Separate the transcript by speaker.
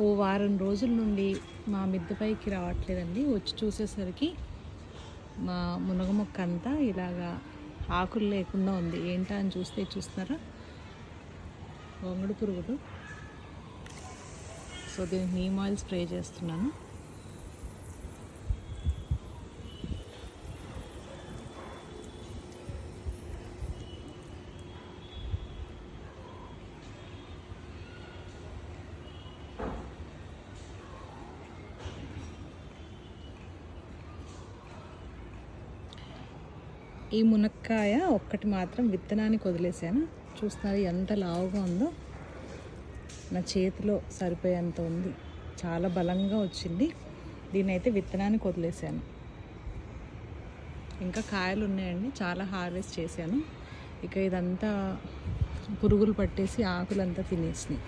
Speaker 1: ఓ వారం రోజుల నుండి మా మిద్దపైకి రావట్లేదండి. వచ్చి చూసేసరికి మా మునగ మొక్క అంతా ఇలాగా ఆకులు లేకుండా ఉంది. ఏంటా అని చూస్తే చూస్తున్నారా? గొంగడు పురుగుడు. సో దీనికి నీమ్ ఆయిల్ స్ప్రే చేస్తున్నాను. ఈ మునక్కాయ ఒక్కటి మాత్రం విత్తనానికి వదిలేసాను. చూస్తున్నారు ఎంత లావుగా ఉందో. నా చేతిలో సరిపోయేంత ఉంది. చాలా బలంగా వచ్చింది. దీన్ని అయితే విత్తనానికి వదిలేసాను. ఇంకా కాయలు ఉన్నాయండి. చాలా హార్వెస్ట్ చేశాను. ఇక ఇదంతా పురుగులు పట్టేసి ఆకులంతా తినేసినాయి.